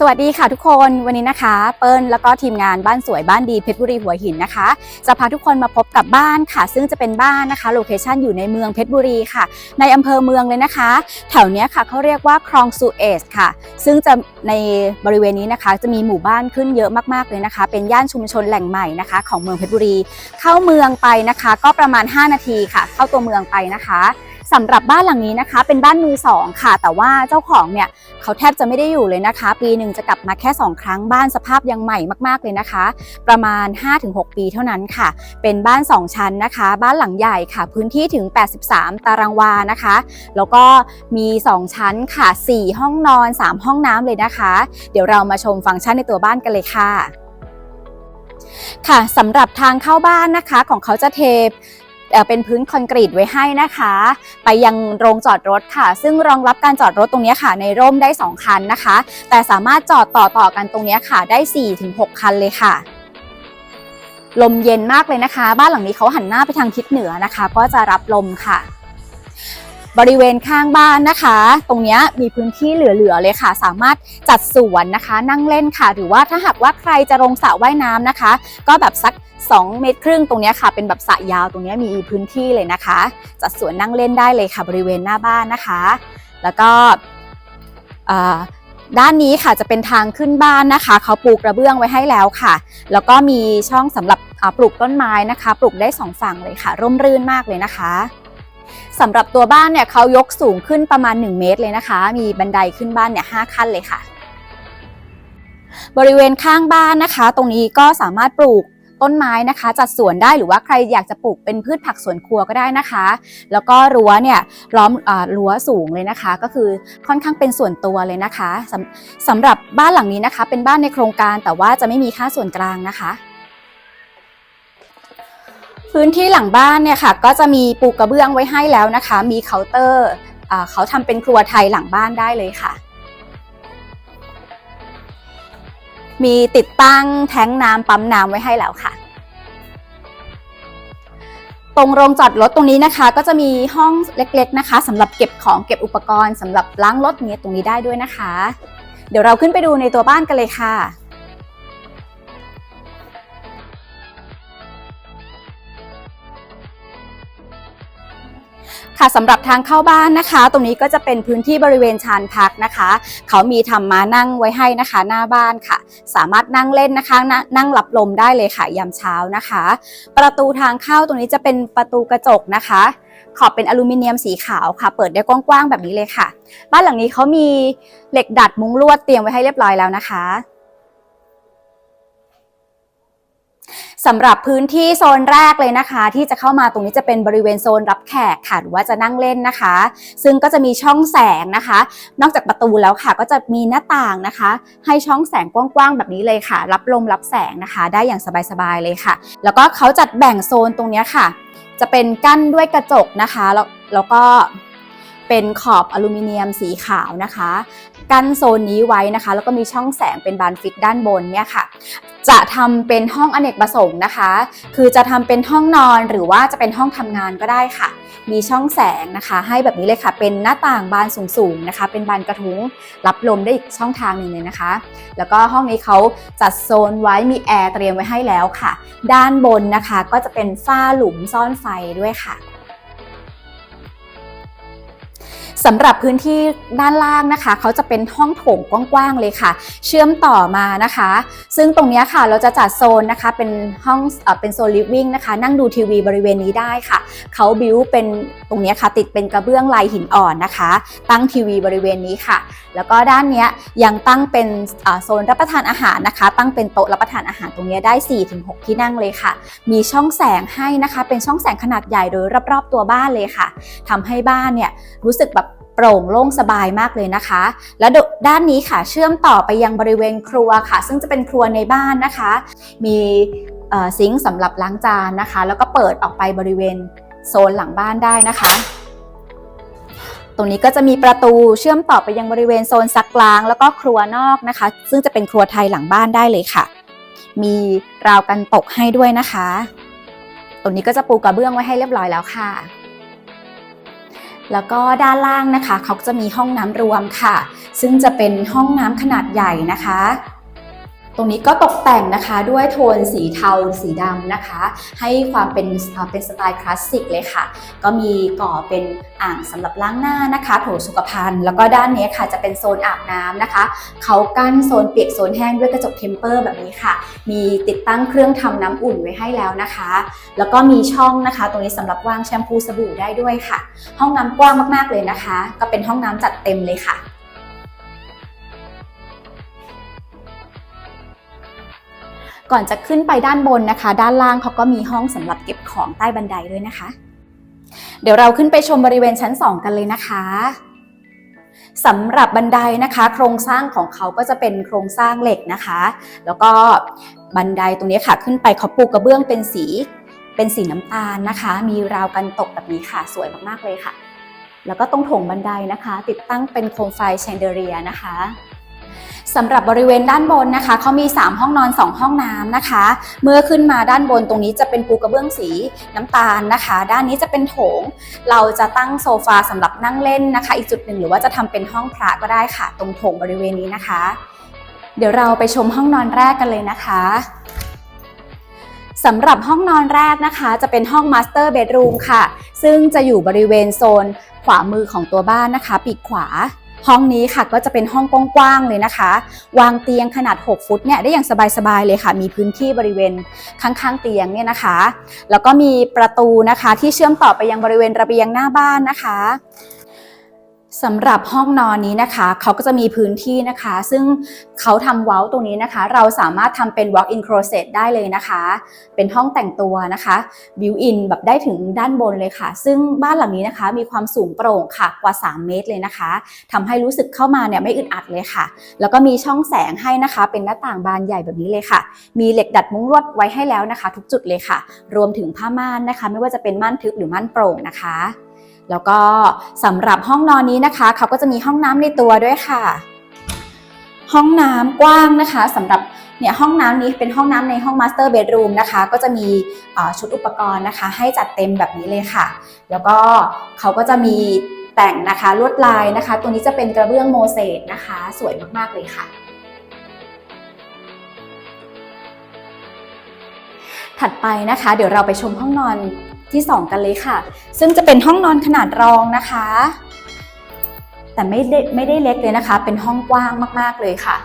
สวัสดีค่ะทุกคนวันนี้นะคะ เปิ้ลแล้วก็ทีมงานบ้านสวยบ้านดีเพชรบุรีหัวหินนะคะ จะพาทุกคนมาพบกับบ้านค่ะ ซึ่งจะเป็นบ้านนะคะโลเคชันอยู่ในเมืองเพชรบุรีค่ะ ในอำเภอเมืองเลยนะคะ แถวเนี้ยค่ะเขาเรียกว่าคลองสุเอซค่ะ ซึ่งจะในบริเวณนี้นะคะ จะมีหมู่บ้านขึ้นเยอะมากๆเลยนะคะ เป็นย่านชุมชนแหล่งใหม่นะคะ ของเมืองเพชรบุรี เข้าเมืองไปนะคะ ก็ประมาณ 5 นาทีค่ะ เข้าตัวเมืองไปนะคะ สำหรับบ้านหลังนี้นะคะ เป็นบ้านมือสองค่ะ แต่ว่าเจ้าของเนี่ยเขาแทบจะไม่ได้อยู่เลยนะคะ ปีหนึ่งจะกลับมาแค่ 2 ครั้งบ้านสภาพยังใหม่มากๆเลยนะคะ ประมาณ 5-6 ปีเท่านั้นค่ะ เป็นบ้าน 2 ชั้นนะคะ บ้านหลังใหญ่ค่ะ พื้นที่ถึง 83 ตารางวานะคะ แล้วก็มี 2 ชั้นค่ะ 4 ห้องนอน 3 ห้องน้ำเลยนะคะ เดี๋ยวเรามาชมฟังก์ชันในตัวบ้านกันเลยค่ะค่ะสำหรับทางเข้าบ้านนะคะของเขาจะเท เป็นพื้นคอนกรีตไว้ให้นะคะ ไปยังโรงจอดรถค่ะ ซึ่งรองรับการจอดรถตรงนี้ค่ะ ในร่มได้ 2 คันนะคะ แต่สามารถจอดต่อต่อกันตรงนี้ค่ะ ได้ 4-6 คันเลยค่ะ ลมเย็นมากเลยนะคะ บ้านหลังนี้เขาหันหน้าไปทางทิศเหนือนะคะ ก็จะรับลมค่ะ บริเวณข้างบ้านนะคะ ตรงนี้มีพื้นที่เหลือๆเลยค่ะ สามารถจัดสวนนะคะ นั่งเล่นค่ะ หรือว่าถ้าหากว่าใครจะลงสระว่ายน้ำนะคะ ก็แบบสัก 2 เมตรครึ่งตรงนี้ค่ะ เป็นแบบสระยาวตรงนี้มีพื้นที่เลยนะคะ จัดสวนนั่งเล่นได้เลยค่ะ บริเวณหน้าบ้านนะคะ แล้วก็อ่าด้านนี้ค่ะจะเป็นทางขึ้นบ้านนะคะ เขาปลูกกระเบื้องไว้ให้แล้วค่ะ แล้วก็มีช่องสำหรับปลูกต้นไม้นะคะ ปลูกได้สองฝั่งเลยค่ะ ร่มรื่นมากเลยนะคะ สำหรับตัวบ้านเนี่ยเขายกสูงขึ้นประมาณ 1 เมตรเลยนะคะ มีบันไดขึ้นบ้านเนี่ยห้าขั้นเลยค่ะ บริเวณข้างบ้านนะคะ ตรงนี้ก็สามารถปลูกต้นไม้นะคะ จัดสวนได้หรือว่าใครอยากจะปลูกเป็นพืชผักสวนครัวก็ได้นะคะ แล้วก็รั้วเนี่ยล้อมรั้วสูงเลยนะคะ ก็คือค่อนข้างเป็นส่วนตัวเลยนะคะสำสำหรับบ้านหลังนี้นะคะ เป็นบ้านในโครงการแต่ว่าจะไม่มีค่าส่วนกลางนะคะ พื้นที่หลังบ้านเนี่ยค่ะ ก็จะมีปูกระเบื้องไว้ให้แล้วนะคะ มีเคาน์เตอร์เขาทำเป็นครัวไทยหลังบ้านได้เลยค่ะ มีติดตั้งแท้งน้ำปั๊มน้ำไว้ให้แล้วค่ะ ตรงโรงจอดรถตรงนี้นะคะ ก็จะมีห้องเล็ก ๆนะคะสำหรับเก็บของเก็บอุปกรณ์สำหรับล้างรถเนี้ยตรงนี้ได้ด้วยนะคะ เดี๋ยวเราขึ้นไปดูในตัวบ้านกันเลยค่ะ ค่ะสำหรับทางเข้าบ้านนะคะ ตรงนี้ก็จะเป็นพื้นที่บริเวณชานพักนะคะ เขามีทำมานั่งไว้ให้นะคะ หน้าบ้านค่ะ สามารถนั่งเล่นนะคะนนั่งรับลมได้เลยค่ะยามเช้านะคะ ประตูทางเข้าตรงนี้จะเป็นประตูกระจกนะคะขอบเป็นอลูมิเนียมสีขาวค่ะ เปิดได้กว้างๆแบบนี้เลยค่ะ บ้านหลังนี้เขามีเหล็กดัดมุ้งลวดเตรียมไว้ให้เรียบร้อยแล้วนะคะ สำหรับพื้นที่โซนแรกเลยนะคะ ที่จะเข้ามาตรงนี้จะเป็นบริเวณโซนรับแขกค่ะหรือว่าจะนั่งเล่นนะคะ ซึ่งก็จะมีช่องแสงนะคะ นอกจากประตูแล้วค่ะ ก็จะมีหน้าต่างนะคะ ให้ช่องแสงกว้างๆแบบนี้เลยค่ะ รับลมรับแสงนะคะ ได้อย่างสบายๆเลยค่ะ แล้วก็เขาจัดแบ่งโซนตรงนี้ค่ะ จะเป็นกั้นด้วยกระจกนะคะแล้วแล้วก็ เป็นขอบอลูมิเนียมสีขาวนะคะ กั้นโซนนี้ไว้นะคะ แล้วก็มีช่องแสงเป็นบานฟิกด้านบนเนี่ยค่ะ จะทำเป็นห้องอเนกประสงค์นะคะ คือจะทำเป็นห้องนอนหรือว่าจะเป็นห้องทำงานก็ได้ค่ะ มีช่องแสงนะคะ ให้แบบนี้เลยค่ะ เป็นหน้าต่างบานสูงๆนะคะ เป็นบานกระทุ้งรับลมได้อีกช่องทางหนึ่งเลยนะคะ แล้วก็ห้องนี้เขาจัดโซนไว้มีแอร์เตรียมไว้ให้แล้วค่ะ ด้านบนนะคะก็จะเป็นฝ้าหลุมซ่อนไฟด้วยค่ะ สำหรับพื้นที่ด้านล่างนะคะ เขาจะเป็นห้องโถงกว้างๆเลยค่ะ เชื่อมต่อมานะคะ ซึ่งตรงนี้ค่ะเราจะจัดโซนนะคะเป็นห้องเอเป็นโซนลิฟวิ่งนะคะ นั่งดูทีวีบริเวณนี้ได้ค่ะเขาบิวเป็นตรงนี้ค่ะ ติดเป็นกระเบื้องลายหินอ่อนนะคะ ตั้งทีวีบริเวณนี้ค่ะ แล้วก็ด้านนี้ยังตั้งเป็นโซนรับประทานอาหารนะคะ ตั้งเป็นโต๊ะรับประทานอาหารตรงนี้ได้ 4-6 ที่นั่งเลยค่ะ มีช่องแสงให้นะคะ เป็นช่องแสงขนาดใหญ่โดยรอบๆตัวบ้านเลยค่ะทำให้บ้านเนี่ยรู้สึกแบบ โปร่งโล่งสบายมากเลยนะคะ และด้านนี้ค่ะเชื่อมต่อไปยังบริเวณครัวค่ะ ซึ่งจะเป็นครัวในบ้านนะคะ มีซิงค์สำหรับล้างจานนะคะ แล้วก็เปิดออกไปบริเวณโซนหลังบ้านได้นะคะ ตรงนี้ก็จะมีประตูเชื่อมต่อไปยังบริเวณโซนซักล้าง แล้วก็ครัวนอกนะคะ ซึ่งจะเป็นครัวไทยหลังบ้านได้เลยค่ะ มีราวกันตกให้ด้วยนะคะ ตรงนี้ก็จะปูกระเบื้องไว้ให้เรียบร้อยแล้วค่ะ แล้วก็ด้านล่างนะคะเขาจะมีห้องน้ำรวมค่ะ ซึ่งจะเป็นห้องน้ำขนาดใหญ่นะคะ ตรงนี้ก็ตกแต่งนะคะด้วยโทนสีเทาสีดำนะคะ ให้ความเป็นเป็นสไตล์คลาสสิกเลยค่ะ ก็มีก่อเป็นอ่างสำหรับล้างหน้านะคะ โถสุขภัณฑ์แล้วก็ด้านนี้ค่ะจะเป็นโซนอาบน้ำนะคะเขากั้นโซนเปียกโซนแห้งด้วยกระจกเทมเปอร์แบบนี้ค่ะ มีติดตั้งเครื่องทำน้ำอุ่นไว้ให้แล้วนะคะ แล้วก็มีช่องนะคะ ตรงนี้สำหรับวางแชมพูสบู่ได้ด้วยค่ะ ห้องน้ำกว้างมากๆเลยนะคะ ก็เป็นห้องน้ำจัดเต็มเลยค่ะ ก่อนจะขึ้นไปด้านบนนะคะ ด้านล่างเขาก็มีห้องสำหรับเก็บของใต้บันไดด้วยนะคะ เดี๋ยวเราขึ้นไปชมบริเวณชั้น 2 กันเลยนะคะสำหรับบันไดนะคะ โครงสร้างของเขาก็จะเป็นโครงสร้างเหล็กนะคะ แล้วก็บันไดตรงนี้ค่ะ ขึ้นไปเขาปูกระเบื้องเป็นสีเป็นสีน้ำตาลนะคะ มีราวกันตกแบบนี้ค่ะ สวยมากๆเลยค่ะ แล้วก็ตรงถงบันไดนะคะ ติดตั้งเป็นโคมไฟแชนเดเรียนะคะ สำหรับบริเวณด้านบนนะคะเขามี 3 ห้องนอน 2 ห้องน้ำนะคะ เมื่อขึ้นมาด้านบนตรงนี้จะเป็นปูกระเบื้องสีน้ำตาลนะคะ ด้านนี้จะเป็นโถง เราจะตั้งโซฟาสำหรับนั่งเล่นนะคะ อีกจุดหนึ่งหรือว่าจะทำเป็นห้องพระก็ได้ค่ะ ตรงโถงบริเวณนี้นะคะ เดี๋ยวเราไปชมห้องนอนแรกกันเลยนะคะสำหรับห้องนอนแรกนะคะ จะเป็นห้องมาสเตอร์เบดรูมค่ะ ซึ่งจะอยู่บริเวณโซนขวามือของตัวบ้านนะคะ ปีกขวา ห้องนี้ค่ะก็จะเป็นห้องกว้างๆเลยนะคะ วางเตียงขนาด 6 ฟุตเนี่ยได้อย่างสบายๆเลยค่ะ มีพื้นที่บริเวณข้างๆเตียงเนี่ยนะคะ แล้วก็มีประตูนะคะที่เชื่อมต่อไปยังบริเวณระเบียงหน้าบ้านนะคะ สำหรับห้องนอนนี้นะคะ เขาก็จะมีพื้นที่นะคะ ซึ่งเขาทำเว้าตรงนี้นะคะ เราสามารถทำเป็น walk-in closet ได้เลยนะคะ เป็นห้องแต่งตัวนะคะ built-in แบบได้ถึงด้านบนเลยค่ะ ซึ่งบ้านหลังนี้นะคะ มีความสูงโปร่งค่ะกว่า 3 เมตรเลยนะคะทำให้รู้สึกเข้ามาเนี่ยไม่อึดอัดเลยค่ะ แล้วก็มีช่องแสงให้นะคะ เป็นหน้าต่างบานใหญ่แบบนี้เลยค่ะ มีเหล็กดัดมุ้งลวดไว้ให้แล้วนะคะ ทุกจุดเลยค่ะ รวมถึงผ้าม่านนะคะ ไม่ว่าจะเป็นม่านทึบหรือม่านโปร่งนะคะ แล้วก็สำหรับห้องนอนนี้นะคะเขาก็จะมีห้องน้ำในตัวด้วยค่ะ ห้องน้ำกว้างนะคะสำหรับเนี่ยห้องน้ำนี้เป็นห้องน้ำในห้องมาสเตอร์เบดรูมนะคะ ก็จะมีชุดอุปกรณ์นะคะ ให้จัดเต็มแบบนี้เลยค่ะ แล้วก็เขาก็จะมีแต่งนะคะลวดลายนะคะ ตัวนี้จะเป็นกระเบื้องโมเสกนะคะ สวยมากๆเลยค่ะถัดไปนะคะ เดี๋ยวเราไปชมห้องนอน ที่ 2 กันเลยค่ะ ซึ่งจะเป็นห้องนอนขนาดรองนะคะ แต่ไม่ได้ไม่ได้เล็กเลยนะคะ เป็นห้องกว้างมากๆเลยค่ะ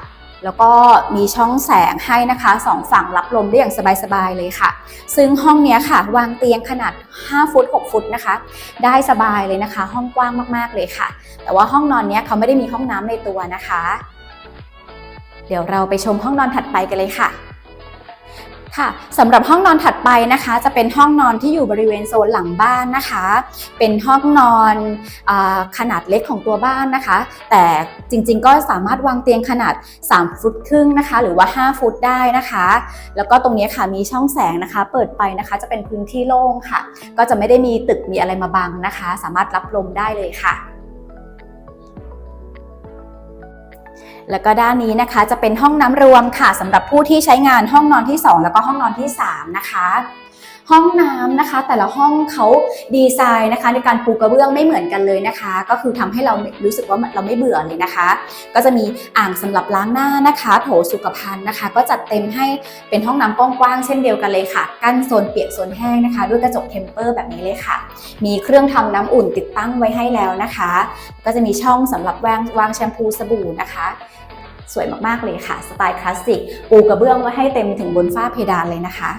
แล้วก็มีช่องแสงให้นะคะสองฝั่งรับลมได้อย่างสบายๆเลยค่ะ ซึ่งห้องนี้ค่ะ วางเตียงขนาด 5 ฟุต 6 ฟุตนะคะ ได้สบายเลยนะคะ ห้องกว้างมากๆเลยค่ะ แต่ว่าห้องนอนนี้เขาไม่ได้มีห้องน้ำในตัวนะคะ เดี๋ยวเราไปชมห้องนอนถัดไปกันเลยค่ะ ค่ะสำหรับห้องนอนถัดไปนะคะ จะเป็นห้องนอนที่อยู่บริเวณโซนหลังบ้านนะคะ เป็นห้องนอนอขนาดเล็กของตัวบ้านนะคะ แต่จริงๆก็สามารถวางเตียงขนาด 3 ฟุตครึ่งนะคะ หรือว่า 5 ฟุตได้นะคะ แล้วก็ตรงนี้ค่ะมีช่องแสงนะคะ เปิดไปนะคะจะเป็นพื้นที่โล่งค่ะ ก็จะไม่ได้มีตึกมีอะไรมาบังนะคะ สามารถรับลมได้เลยค่ะ แล้วก็ด้านนี้นะคะจะเป็นห้องน้ำรวมค่ะสำหรับผู้ที่ใช้งานห้องนอนที่ 2 แล้วก็ห้องนอนที่ 3 นะคะ ห้องน้ำนะคะ แต่ละห้องเขาดีไซน์นะคะ ในการปูกระเบื้องไม่เหมือนกันเลยนะคะ ก็คือทำให้เรารู้สึกว่าเราไม่เบื่อเลยนะคะ ก็จะมีอ่างสำหรับล้างหน้านะคะ โถสุขภัณฑ์นะคะ ก็จัดเต็มให้เป็นห้องน้ำกว้างๆเช่นเดียวกันเลยค่ะกั้นโซนเปียกโซนแห้งนะคะ ด้วยกระจกเทมเปอร์แบบนี้เลยค่ะ มีเครื่องทำน้ำอุ่นติดตั้งไว้ให้แล้วนะคะ ก็จะมีช่องสำหรับวางวางแชมพูสบู่นะคะสวยมาก ๆ เลยค่ะ สไตล์คลาสสิก ปูกระเบื้องไว้ให้เต็มถึงบนฝ้าเพดานเลยนะคะ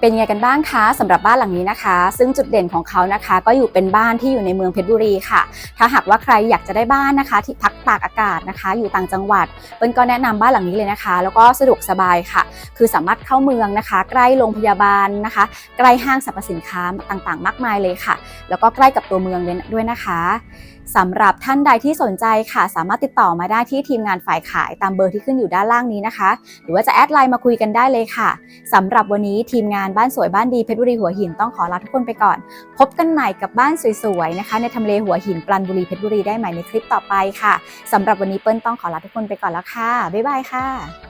เป็นยังไงกันบ้างคะสำหรับบ้านหลังนี้นะคะ ซึ่งจุดเด่นของเขานะคะ ก็อยู่เป็นบ้านที่อยู่ในเมืองเพชรบุรีค่ะ ถ้าหากว่าใครอยากจะได้บ้านนะคะ ที่พักตากอากาศนะคะ อยู่ต่างจังหวัดเปิ้ลก็แนะนำบ้านหลังนี้เลยนะคะ แล้วก็สะดวกสบายค่ะ คือสามารถเข้าเมืองนะคะ ใกล้โรงพยาบาลนะคะ ใกล้ห้างสรรพสินค้าต่างๆ มากมายเลยค่ะ แล้วก็ใกล้กับตัวเมืองด้วยนะคะ สำหรับท่านใดที่สนใจค่ะ สามารถติดต่อมาได้ที่ทีมงานฝ่ายขายตามเบอร์ที่ขึ้นอยู่ด้านล่างนี้นะคะ หรือว่าจะแอดไลน์มาคุยกันได้เลยค่ะสำหรับวันนี้ทีมงานบ้านสวยบ้านดีเพชรบุรีหัวหินต้องขอลาทุกคนไปก่อน พบกันใหม่กับบ้านสวยๆนะคะ ในทำเลหัวหินปลันบุรีเพชรบุรีได้ใหม่ในคลิปต่อไปค่ะสำหรับวันนี้เปิ้ลต้องขอลาทุกคนไปก่อนแล้วค่ะบ๊ายบายค่ะ